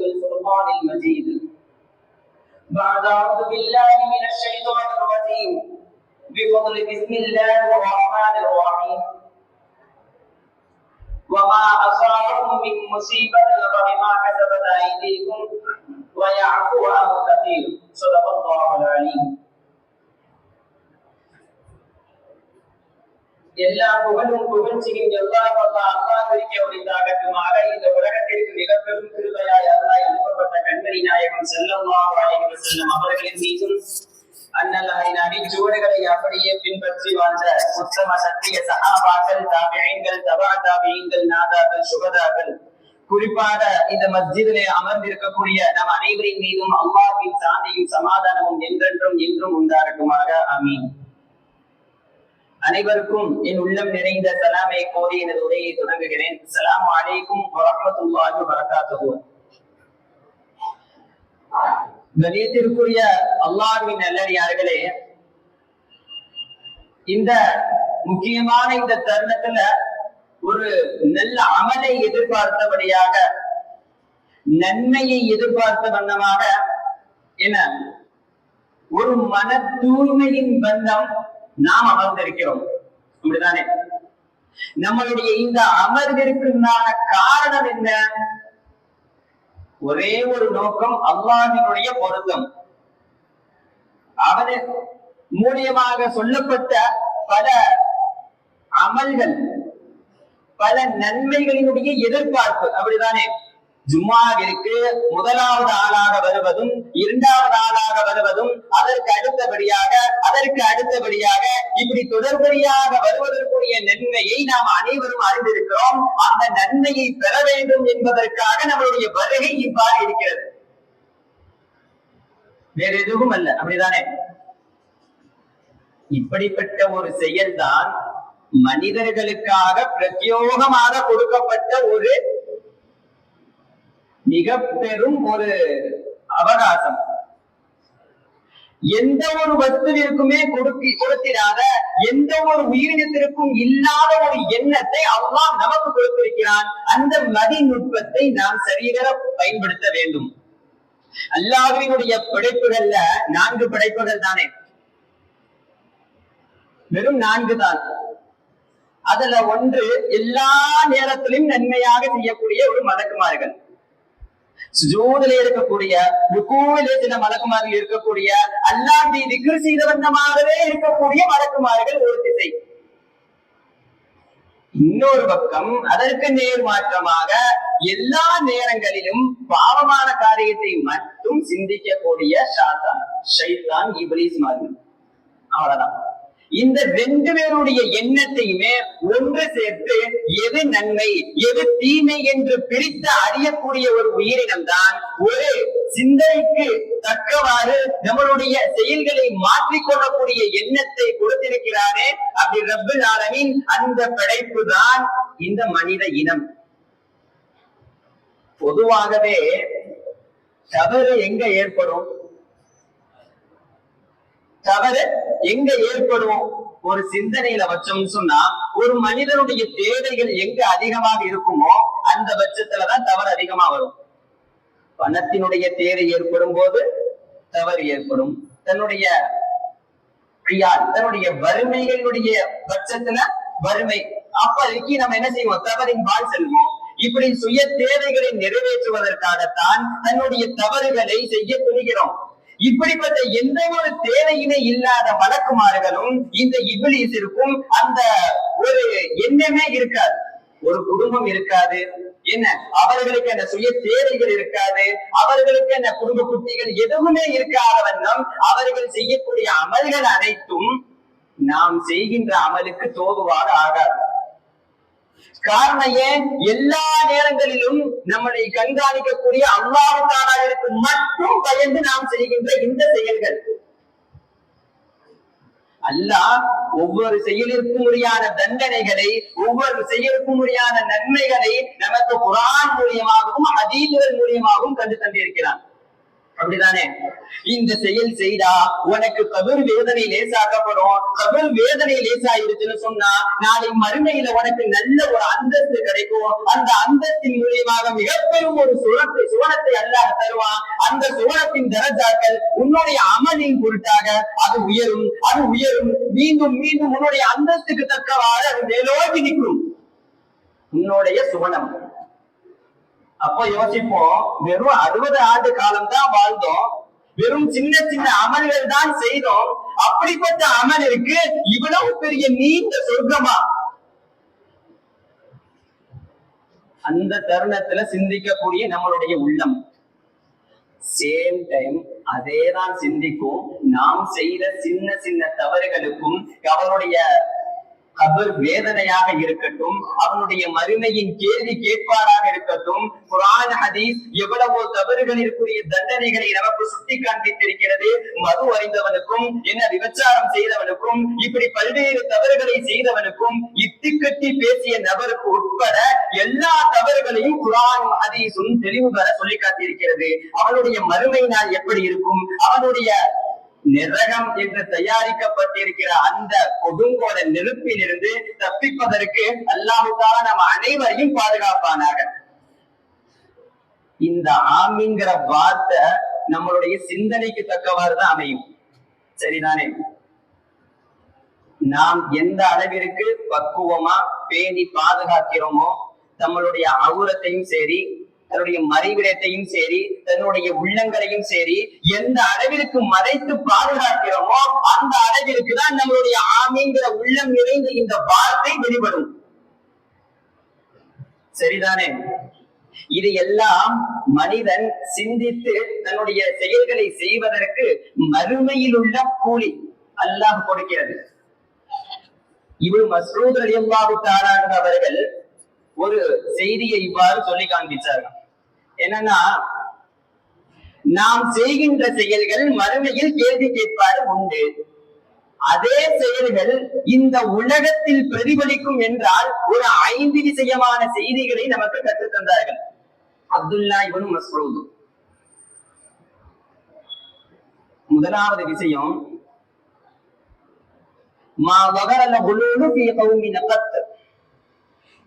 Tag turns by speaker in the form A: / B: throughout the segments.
A: والفرقان المجيد. بعد أعوذ بالله من الشيطان الرجيم. بفضل بسم الله الرحمن الرحيم. وما أصابكم من مصيبة فبما كسبت أيديكم ويعفو عن كثير. صدق الله العليم எல்லா புகழும் புகழ்ச்சியும் எல்லா வல்ல அல்லாஹ்விற்கே உரித்தாகட்டுமாக இந்த உலகத்திற்கு மிக பெரும் திருவையாய் அல்லா அனுப்பப்பட்ட கண்மணி நாயகம் ஸல்லல்லாஹு அலைஹி வஸல்லம் அவர்களின் மீதும் அன்னல்லாஹின் அடிச்சுவடுகளை அப்படியே பின்பற்றி வாழ்ந்த உத்தம சத்திய சகாபாக்கள் தாபியங்கள் தபா தாபியங்கள் நாதாக்கள் சுகதாக்கள். குறிப்பாக இந்த மஸ்ஜிதிலே அமர்ந்திருக்கக்கூடிய நம் அனைவரின் மீதும் அல்லாஹ்வின் சாந்தியும் சமாதானமும் என்றென்றும் என்றும் உண்டாகட்டுமாக. அமீன் அனைவருக்கும் என் உள்ளம் நிறைந்த சலாமை கோரி எனது உரையை தொடங்குகிறேன். சலாம் அலைக்கும் வரமத்துல்லாஹி வரகாத்துஹு கணியத்திற்குரிய அல்லாஹ்வின் நல்லடியார்களே இந்த முக்கியமான இந்த தருணத்துல ஒரு நல்ல அமலை எதிர்பார்த்தபடியாக நன்மையை எதிர்பார்த்த வண்ணமாக என ஒரு மன தூய்மையின் பந்தம் நாம் அமர்ந்திருக்கிறோம். அப்படிதானே? நம்மளுடைய இந்த அமர்விற்குண்டான காரணம் என்ன? ஒரே ஒரு நோக்கம் அல்லாஹினுடைய பொருத்தம். அவரு மூலியமாக சொல்லப்பட்ட பல அமல்கள் பல நன்மைகளினுடைய எதிர்பார்ப்பு. அப்படிதானே? ஜும்மாவிற்கு முதலாவது ஆளாக வருவதும் இரண்டாவது ஆளாக வருவதும் அதற்கு அடுத்தபடியாக அதற்கு அடுத்தபடியாக இப்படி தொடர்படியாக வருவதற்குரிய நன்மையை நாம் அனைவரும் அறிந்திருக்கிறோம். அந்த நன்மையை பெற வேண்டும் என்பதற்காக நம்மளுடைய வருகை இவ்வாறு இருக்கிறது. வேற எதுவும் அல்ல அப்படிதானே? இப்படிப்பட்ட ஒரு செயல்தான் மனிதர்களுக்காக பிரத்யோகமாக கொடுக்கப்பட்ட ஒரு மிக பெரும் ஒரு அவகாசம். எந்த ஒரு வஸ்துவிற்குமே கொடுக்கி கொடுத்திராத எந்த ஒரு உயிரினத்திற்கும் இல்லாத ஒரு எண்ணத்தை அல்லாஹ் நமக்கு கொடுத்திருக்கிறான். அந்த மதிநுட்பத்தை நாம் சரிவர பயன்படுத்த வேண்டும். அல்லாஹினுடைய படைப்புகள்ல நான்கு படைப்புகள் தானே? வெறும் நான்கு தான். அதுல ஒன்று எல்லா நேரத்திலும் நன்மையாக செய்யக்கூடிய ஒரு மதக்குமார்கள் சுஜூதிலே இருக்கக்கூடிய ருக்கூவிலே சில மலக்குமார்கள் இருக்கக்கூடிய அல்லாஹ்வை திக்ர் செய்த வண்ணமாகவே இருக்கக்கூடிய மலக்குமார்கள் ஒரு திசை. இன்னொரு பக்கம் அதற்கு நேர் மாற்றமாக எல்லா நேரங்களிலும் பாவமான காரியத்தை மட்டும் சிந்திக்கக்கூடிய ஷாத்தான். ஷைத்தான் இப்லீஸ் மாதிரி. அவ்வளவுதான். இந்த ரெண்டு பேருடைய எண்ணத்தையுமே ஒன்று சேர்த்து எது நன்மை எது தீமை என்று பிரித்து அறியக்கூடிய ஒரு உயிரினம் தான் ஒரு சிந்தனைக்கு தக்கவாறு நம்மளுடைய செயல்களை மாற்றிக்கொள்ளக்கூடிய எண்ணத்தை கொடுத்திருக்கிறாரே. அப்படி ரப்பு ஆலமின் அந்த படைப்பு தான் இந்த மனித இனம். பொதுவாகவே தவறு எங்க ஏற்படும்? தவறு எங்க ஏற்படும்? ஒரு சிந்தனையில வச்சோம்னு சொன்னா ஒரு மனிதனுடைய தேவைகள் எங்க அதிகமாக இருக்குமோ அந்த பட்சத்துலதான் தவறு அதிகமா வரும். பணத்தினுடைய தேவை ஏற்படும் போது தவறு ஏற்படும். தன்னுடைய தன்னுடைய வறுமைகளுடைய பட்சத்துல வறுமை. அப்பதைக்கு நம்ம என்ன செய்வோம்? தவறின் பால் செல்வோம். இப்படி சுய தேவைகளை நிறைவேற்றுவதற்காகத்தான் தன்னுடைய தவறுகளை செய்ய துணிகிறோம் இப்படிப்பட்ட எந்த ஒரு தேவையினை இல்லாத வழக்குமாறுகளும் இந்த இபிலிஸிற்கும் அந்த ஒரு எண்ணமே இருக்காது. ஒரு குடும்பம் இருக்காது. என்ன? அவர்களுக்கு என்ன சுய தேவைகள் இருக்காது. அவர்களுக்கு என்ன குடும்ப குட்டிகள் எதுவுமே இருக்காத வண்ணம் அவர்கள் செய்யக்கூடிய அமல்கள் அனைத்தும் நாம் செய்கின்ற அமலுக்கு தோதுவாக ஆகாது. காரணம் ஏன்? எல்லா நேரங்களிலும் நம்மளை கண்காணிக்கக்கூடிய அல்லாவுக்கானவருக்கு மட்டும் பயந்து நாம் செய்கின்ற இந்த செயல்கள். அல்லாஹ் ஒவ்வொரு செயலிற்கும் உரியான தண்டனைகளை ஒவ்வொரு செயலுக்கும் உரியான நன்மைகளை நமக்கு குரான் மூலியமாகவும் அதீதுகள் மூலியமாகவும் கண்டு தந்திருக்கிறான் அப்படிதானே? இந்த செயல் செய்தா உனக்கு கபர் வேதனை லேசாக்கப்படும். கபர் வேதனை லேசாயிருச்சுன்னு சொன்னா நாளை மறுமையில உனக்கு நல்ல ஒரு அந்தஸ்து கிடைக்கும். அந்த அந்தஸ்தின் மூலியமாக மிகப்பெரும் ஒரு சுரத்தை சுவனத்தை அல்லாஹ் தருவான். அந்த சுவனத்தின் தரஜாக்கள் உன்னுடைய அமலின் பொருட்டாக அது உயரும் அது உயரும். மீண்டும் மீண்டும் உன்னுடைய அந்தஸ்துக்கு தக்கவாறு அது மேலோங்கி நிற்கும். உன்னுடைய சுவனம். அப்போ யோசிப்போம் வெறும் அறுபது ஆண்டு காலம் தான் வாழ்ந்தோம். வெறும் சின்ன சின்ன அமல்கள் தான் செய்தோம். அப்படிப்பட்ட அமலிற்கு இவ்வளவு பெரிய நீண்ட சொர்க்கமா? அந்த தருணத்துல சிந்திக்கக்கூடிய நம்மளுடைய உள்ளம். சேம் டைம் அதேதான் சிந்திக்கும். நாம் செய்த சின்ன சின்ன தவறுகளுக்கும் அவருடைய கபர் வேதனையாக இருக்கட்டும் அவனுடைய மறுமையின் கேள்வி கேட்பாராக இருக்கட்டும் குரான் ஹதீஸ் எவ்வளவோ தவறுகளிற்குரிய தண்டனைகளை நமக்கு சுட்டி காண்பித்திருக்கிறது மது அறிந்தவனுக்கும் என்ன விபச்சாரம் செய்தவனுக்கும் இப்படி பல்வேறு தவறுகளை செய்தவனுக்கும் இத்துக்கட்டி பேசிய நபருக்கு உட்பட எல்லா தவறுகளையும் குரான் ஹதீஸும் தெளிவு பெற சொல்லி காட்டியிருக்கிறது அவனுடைய மறுமை நாள் எப்படி இருக்கும்? அவனுடைய நிரகம் என்று தயாரிக்கப்பட்டிருக்கிற அந்த கொடுங்கோட நெருப்பிலிருந்து தப்பிப்பதற்கு அல்லாஹுக்காக நம்ம அனைவரையும் பாதுகாப்பானாக. இந்த ஆமிங்கிற வார்த்தை நம்மளுடைய சிந்தனைக்கு தக்கவாறு தான் அமையும். சரிதானே? நாம் எந்த அளவிற்கு பக்குவமா பேணி பாதுகாக்கிறோமோ நம்மளுடைய அவுரத்தையும் சரி தன்னுடைய மறைவிடத்தையும் சரி தன்னுடைய உள்ளங்களையும் சரி எந்த அளவிற்கு மறைத்து பாதுகாக்கிறோமோ அந்த அளவிற்கு தான் நம்மளுடைய ஆமிங்கிற உள்ளம் நிறைந்த இந்த வார்த்தை வெளிப்படும். சரிதானே? இது எல்லாம் மனிதன் சிந்தித்து தன்னுடைய செயல்களை செய்வதற்கு மறுமையில் உள்ள கூலி அல்லாஹ் கொடுக்கிறது. இவள் மஸ்ரூத் அலியல்லாஹு தாலான அவர்கள் ஒரு செய்தியை இவ்வாறு சொல்லி காண்பிச்சார்கள். என்னன்னா நாம் செய்கின்ற செயல்கள் மறுமையில் கேள்வி கேட்பாரு உண்டு. அதே செயல்கள் இந்த உலகத்தில் பிரதிபலிக்கும் என்றால் ஒரு ஐந்து விஷயமான செய்திகளை நமக்கு கற்றுத் தந்தார்கள். அப்துல்லா இவன் மஸ்ரூத் முதலாவது விஷயம் மா வகரல குலூலு ஃபீ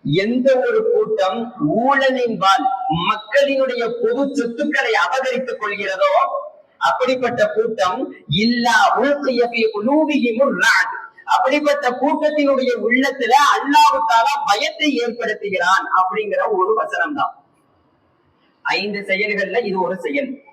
A: எந்த ஒரு கூட்டம் ஊழலின் ஊழலின்பால் மக்களினுடைய பொது சொத்துக்களை அபகரித்துக் கொள்கிறதோ அப்படிப்பட்ட கூட்டம் இல்லா உள்கிய அப்படிப்பட்ட கூட்டத்தினுடைய உள்ளத்துல அல்லாவுக்காக பயத்தை ஏற்படுத்துகிறான் அப்படிங்கிற ஒரு வசனம் தான் ஐந்து செயல்கள்ல இது ஒரு செயல்.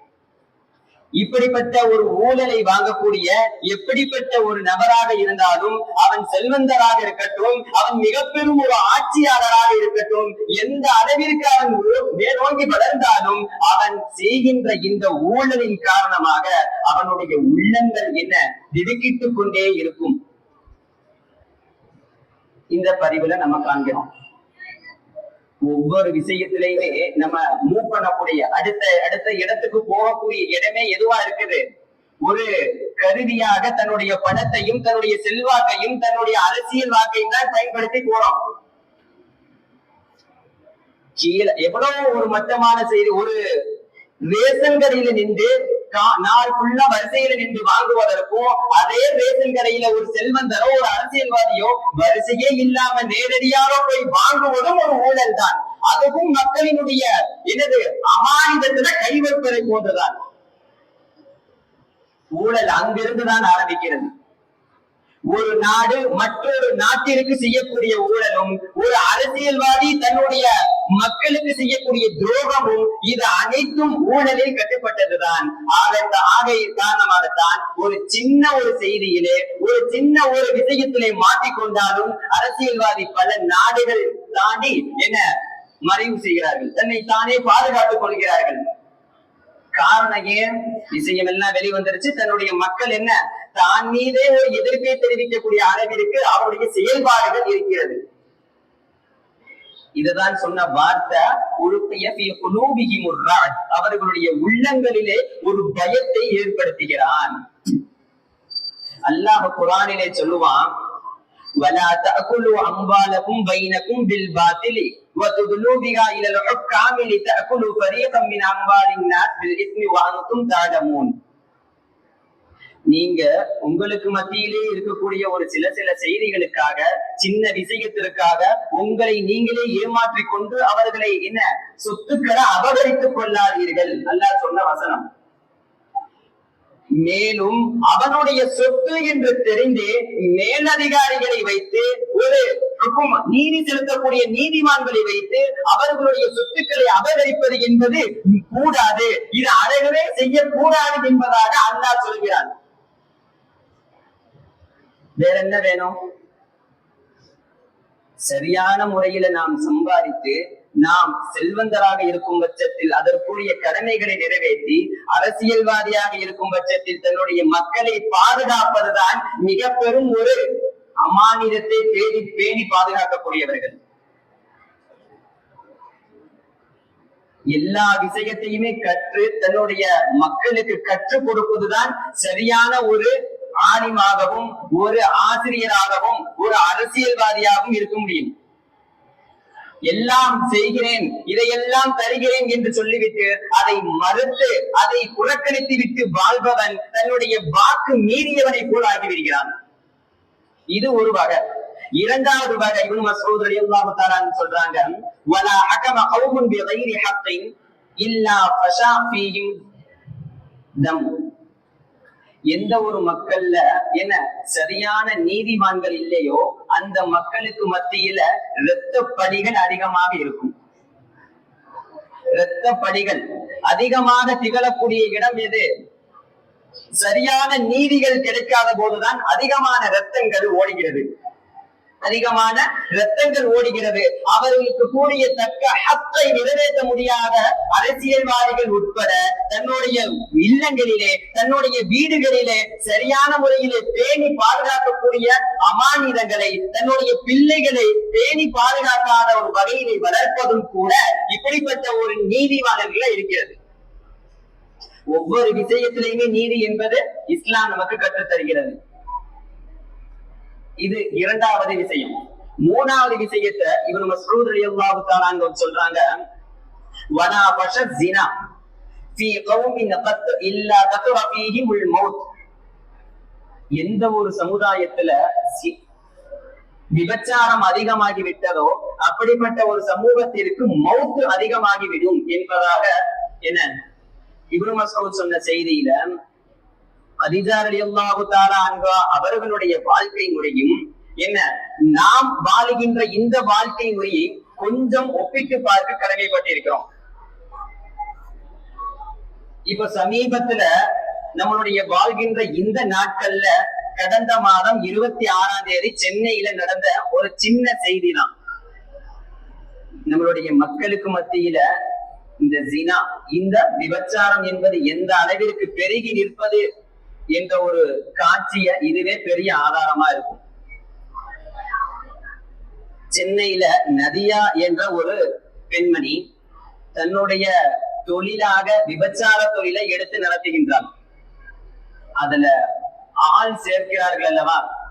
A: இப்படிப்பட்ட ஒரு ஊழலை வாங்கக்கூடிய எப்படிப்பட்ட ஒரு நபராக இருந்தாலும் அவன் செல்வந்தராக இருக்கட்டும் அவன் மிக பெரும் ஒரு ஆட்சியாளராக இருக்கட்டும் எந்த அளவிற்கு அவன் மேலோங்கி வளர்ந்தாலும் அவன் செய்கின்ற இந்த ஊழலின் காரணமாக அவனுடைய உள்ளங்கள் என்ன? திடுக்கிட்டுக் கொண்டே இருக்கும். இந்த பதிவுல நம்ம காண்கிறோம். ஒவ்வொரு விஷயத்திலையுமே நம்ம மூவ் பண்ணக்கூடிய அடுத்த அடுத்த இடத்துக்கு போகக்கூடிய இடமே எதுவா இருக்குது? ஒரு கருவியாக தன்னுடைய பணத்தையும் தன்னுடைய செல்வாக்கையும் தன்னுடைய அரசியல் வாக்கையும் தான் பயன்படுத்தி போறோம். கீழே எவ்வளவு ஒரு மட்டமான செய்தி ஒரு ரேசன் கடையில நின்று நாள் ஃபுல்லா வரிசையில நின்று வாங்குவதற்கும் அதே ரேஷன் கடையில ஒரு செல்வந்தரோ ஒரு அரசியல்வாதியோ வரிசையே இல்லாம நேரடியாக போய் வாங்குவதும் ஒரு ஊழல் தான். அதுவும் மக்களினுடைய எனது அமானிதத்துல கைவற்பதை போன்றுதான் ஊழல் அங்கிருந்து தான் ஆரம்பிக்கிறது. ஒரு நாடு மற்றொரு நாட்டிற்கு செய்யக்கூடிய ஊழலும் ஒரு அரசியல்வாதி தன்னுடைய மக்களுக்கு செய்யக்கூடிய துரோகமும் இது அனைத்தும் ஊழலில் கட்டுப்பட்டதுதான். ஆக காரணமாக காரணமாகத்தான் ஒரு சின்ன ஒரு செய்தியிலே ஒரு சின்ன ஒரு விஷயத்திலே மாட்டிக்கொண்டாலும் அரசியல்வாதி பல நாடுகள் தாண்டி என்ன? மறைவு செய்கிறார்கள். தன்னை தானே பாதுகாத்துக் கொள்கிறார்கள். காரணம் ஏன்? விஷயம் எல்லாம் வெளிவந்துருச்சு. தன்னுடைய மக்கள் என்ன? தான் மீதே ஒரு எதிர்ப்பை தெரிவிக்கக்கூடிய அளவிற்கு அவருடைய செயல்பாடுகள் இருக்கிறது. இதுதான் சொன்ன வார்த்தை. அவர்களுடைய உள்ளங்களிலே ஒரு பயத்தை ஏற்படுத்துகிறான். அல்லாஹ் குரானிலே சொல்லுவான் ولا تأكلوا أموالكم بينكم بالباطل وتدلوا بها إلى الحكام لتأكلوا فريقا من أموال الناس بالإثم وأنتم تعلمون நீங்க உங்களுக்கு மத்தியிலே இருக்கக்கூடிய ஒரு சில சில செய்திகளுக்காக சின்ன விஷயத்திற்காக உங்களை நீங்களே ஏமாற்றிக் கொண்டு அவர்களை என்ன சொத்துக்களை அபகரித்துக் கொள்ளாதீர்கள் அல்லாஹ் சொன்ன வசனம் மேலும் அவனுடைய சொத்து என்று தெரிந்து மேலதிகாரிகளை வைத்து ஒரு நீதி செலுத்தக்கூடிய நீதிமான்களை வைத்து அவர்களுடைய சொத்துக்களை அபகரிப்பது என்பது கூடாது. இது அழகவே செய்யக்கூடாது என்பதாக அல்லாஹ் சொல்கிறான். வேற என்ன வேணும்? சரியான முறையில நாம் சம்பாதித்து நாம் செல்வந்தராக இருக்கும் பட்சத்தில் அதற்குரிய கடமைகளை நிறைவேற்றி அரசியல்வாதியாக இருக்கும் பட்சத்தில் தன்னுடைய மக்களை பாதுகாப்பதுதான் மிக பெரும் ஒரு அமானிதத்தை பேணி பேணி பாதுகாக்கக்கூடியவர்கள். எல்லா விஷயத்தையுமே கற்று தன்னுடைய மக்களுக்கு கற்றுக் கொடுப்பதுதான் சரியான ஒரு ஆணிமாகவும் ஒரு ஆசிரியராகவும் ஒரு அரசியல்வாதியாகவும் இருக்க முடியும். எல்லாம் செய்கிறேன் இதையெல்லாம் தருகிறேன் என்று சொல்லிவிட்டு அதை மறுத்து அதை புறக்கணித்து விட்டு வாழ்பவன் தன்னுடைய வாக்கு மீறியவனை போல் ஆகிவிடுகிறான். இது ஒரு வகை. இரண்டாவது வகை இவன் மசூத் ரலியல்லாஹு சொல்றாங்க வலா அகம கௌமுன் பிகைரி ஹக்கின் இல்லா ஃபஷா ஃபீஹிம் தம். எந்த ஒரு மக்கள்ல என்ன சரியான நீதிமான்கள் இல்லையோ அந்த மக்களுக்கு மத்தியில இரத்த படிகள் அதிகமாக இருக்கும். இரத்த படிகள் அதிகமாக திகழக்கூடிய இடம் எது? சரியான நீதிகள் கிடைக்காத போதுதான் அதிகமான ரத்தங்கள் ஓடுகிறது. அதிகமான ரத்தங்கள் ஓடுகிறது. அவர்களுக்கு கூடிய தக்க ஹத்தை நிறைவேற்ற முடியாத அரசியல்வாதிகள் உட்பட தன்னுடைய இல்லங்களிலே தன்னுடைய வீடுகளிலே சரியான முறையிலே பேணி பாதுகாக்கக்கூடிய அமானிதங்களை தன்னுடைய பிள்ளைகளை பேணி பாதுகாக்காத ஒரு வகையிலே வளர்ப்பதும் கூட இப்படிப்பட்ட ஒரு நீதிவாதங்கள இருக்கிறது. ஒவ்வொரு விஷயத்திலையுமே நீதி என்பது இஸ்லாம் நமக்கு கற்றுத்தருகிறது. இது இரண்டாவது விஷயம். மூணாவது விஷயத்தை இவரு மஸ்ரூத் ரலியல்லாஹு தஆலா சொல்றாங்க. வனா பஷ ஜினா ஃபி கௌமின் கத் இல்லா கத்ர ஃபீஹிமுல் மௌத். எந்த ஒரு சமுதாயத்துல விபச்சாரம் அதிகமாகி விட்டதோ அப்படிப்பட்ட ஒரு சமூகத்திற்கு மௌத்து அதிகமாகிவிடும் என்பதாக என்ன? இப்னு மசூத் சொன்ன செய்தியில கதீஜா ரலியல்லாஹு அவர்களுடைய வாழ்க்கை முறையும் என்ன? நாம் வாழுகின்ற இந்த வாழ்க்கை முறையை கொஞ்சம் ஒப்பிட்டு பார்க்க கடமைப்பட்டிருக்கிறோம். இப்ப சமீபத்துல நம்மளுடைய வாழ்கின்ற இந்த நாட்கள்ல கடந்த மாதம் இருபத்தி ஆறாம் தேதி சென்னையில நடந்த ஒரு சின்ன செய்தி தான் நம்மளுடைய மக்களுக்கு மத்தியில இந்த ஜினா இந்த விபச்சாரம் என்பது எந்த அளவிற்கு பெருகி நிற்பது என்ற ஒரு காட்சிய இதுவே பெரிய ஆதாரமா இருக்கும். சென்னையில நதியா என்ற ஒரு பெண்மணி தன்னுடைய தொழிலாக விபச்சார தொழிலை எடுத்து நடத்துகின்றார் அதுல ஆள் சேர்க்கிறார்கள் அல்லவா?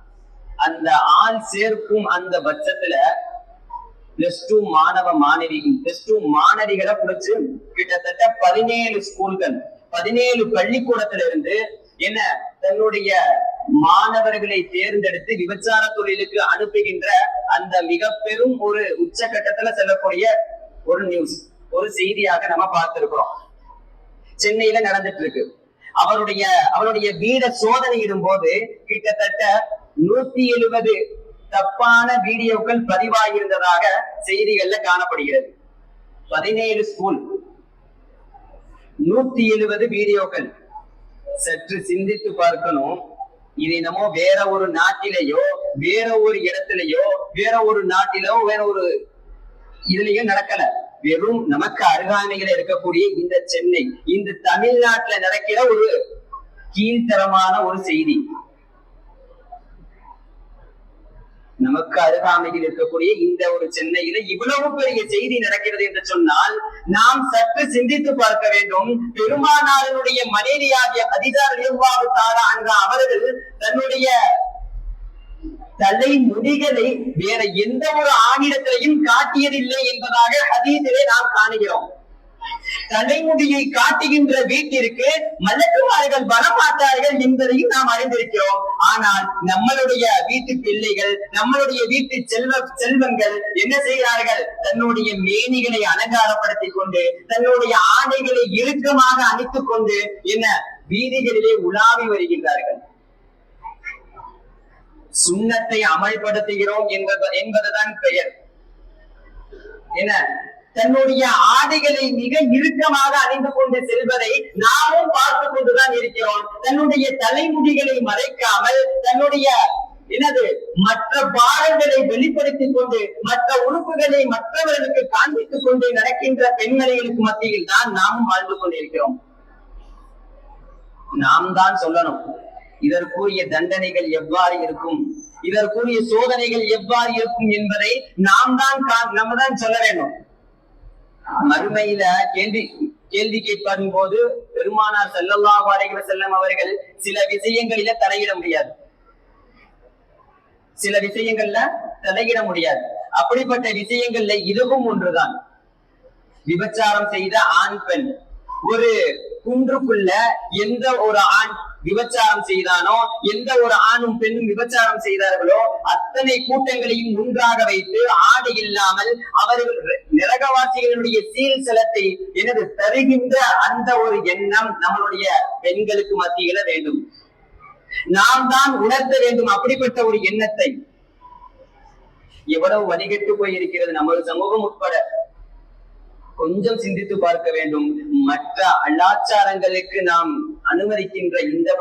A: அந்த ஆள் சேர்க்கும் அந்த பட்சத்துல பிளஸ் டூ மாணவ மாணவி பிளஸ் டூ மாணவிகளை குறிச்சு கிட்டத்தட்ட பதினேழு ஸ்கூல்கள் பதினேழு பள்ளிக்கூடத்துல இருந்து என்ன தன்னுடைய மாணவர்களை தேர்ந்தெடுத்து விபச்சார தொழிலுக்கு அனுப்புகின்ற அந்த மிக பெரும் ஒரு உச்சகட்டத்துல செல்லக்கூடிய ஒரு நியூஸ் ஒரு செய்தியாக நம்ம பார்த்திருக்கிறோம். சென்னையில நடந்துட்டு இருக்கு அவருடைய அவருடைய வீட சோதனையிடும் போது கிட்டத்தட்ட நூத்தி எழுபது தப்பான வீடியோக்கள் பதிவாகியிருந்ததாக செய்திகள்ல காணப்படுகிறது. பதினேழு ஸ்கூல் நூத்தி எழுபது வீடியோக்கள். சற்று சிந்தித்து பார்க்கணும். இது என்னமோ வேற ஒரு நாட்டிலேயோ வேற ஒரு இடத்திலேயோ வேற ஒரு நாட்டிலோ வேற ஒரு இதுலயும் நடக்கல. வெறும் நமக்கு அருகாமையில இருக்கக்கூடிய இந்த சென்னை இந்த தமிழ்நாட்டுல நடக்கிற ஒரு கீழ்த்தரமான ஒரு செய்தி. நமக்கு அருகாமையில் இருக்கக்கூடிய இந்த ஒரு சென்னையில இவ்வளவு பெரிய செய்தி நடக்கிறது என்று சொன்னால் நாம் சற்று சிந்தித்து பார்க்க வேண்டும். பெருமானாரனுடைய மனைவியாகிய அதிகார நிர்வாக தாரா என்ற அவர்கள் தன்னுடைய தலை முடிகளை வேற எந்த ஒரு ஆணிடத்திலையும் காட்டியதில்லை என்பதாக ஹதீதிலே நாம் காணுகிறோம். தலைமுடியை காட்டுகின்ற வீட்டிற்கு மலக்குமார்கள் வரமாட்டார்கள் என்பதையும் நாம் அறிந்திருக்கிறோம். ஆனால் நம்மளுடைய வீட்டு பிள்ளைகள் நம்மளுடைய வீட்டு செல்வ செல்வங்கள் என்ன செய்கிறார்கள்? தன்னுடைய மேனிகளை அலங்காரப்படுத்திக் கொண்டு தன்னுடைய ஆடைகளை இறுக்கமாக அணித்துக் கொண்டு என்ன? வீதிகளிலே உலாவி வருகின்றார்கள். சுண்ணத்தை அமல்படுத்துகிறோம் என்பது என்பதுதான் பெயர். என்ன? தன்னுடைய ஆடைகளை மிக இறுக்கமாக அணிந்து கொண்டு செல்வதை நாமும் பார்த்து கொண்டுதான் இருக்கிறோம். தன்னுடைய தலைமுடிகளை மறைக்காமல் தன்னுடைய என்னது மற்ற பாடங்களை வெளிப்படுத்திக் கொண்டு மற்ற உறுப்புகளை மற்றவர்களுக்கு காண்பித்துக் கொண்டு நடக்கின்ற பெண்மணிகளுக்கு மத்தியில் தான் நாமும் வாழ்ந்து கொண்டிருக்கிறோம். நாம் தான் சொல்லணும் இதற்குரிய தண்டனைகள் எவ்வாறு இருக்கும் இதற்குரிய சோதனைகள் எவ்வாறு இருக்கும் என்பதை நாம் தான் கா- நம்ம தான் சொல்ல வேண்டும். மறுமையில கேள்வி கேள்வி கேட்பதும் போது பெருமானார் ஸல்லல்லாஹு அலைஹி செல்லம் அவர்கள் சில விஷயங்களில தலையிட முடியாது. சில விஷயங்கள்ல தலையிட முடியாது. அப்படிப்பட்ட விஷயங்கள்ல இதுவும் ஒன்றுதான். விபச்சாரம் செய்த ஆண் பெண். ஒரு குன்றுக்குள்ள எந்த ஒரு ஆண் விபச்சாரம் செய்தானோ எந்த ஒரு ஆணும் பெண்ணும் விபச்சாரம் செய்தார்களோ அத்தனை கூட்டங்களையும் ஒன்றாக வைத்து ஆடை இல்லாமல் அவர்கள் நரகவாசிகளுடைய சீல் செலத்தை எனது தருகின்ற அந்த ஒரு எண்ணம் நம்மளுடைய பெண்களுக்கு மத்தியில வேண்டும். நாம் தான் உணர்த்த வேண்டும் அப்படிப்பட்ட ஒரு எண்ணத்தை. எவ்வளவு வழிகட்டு போயிருக்கிறது நமது சமூகம் உட்பட. கொஞ்சம் சிந்தித்து பார்க்க வேண்டும். மற்ற அலாச்சாரங்களுக்கு நாம் அனுமதிக்கின்ற இந்த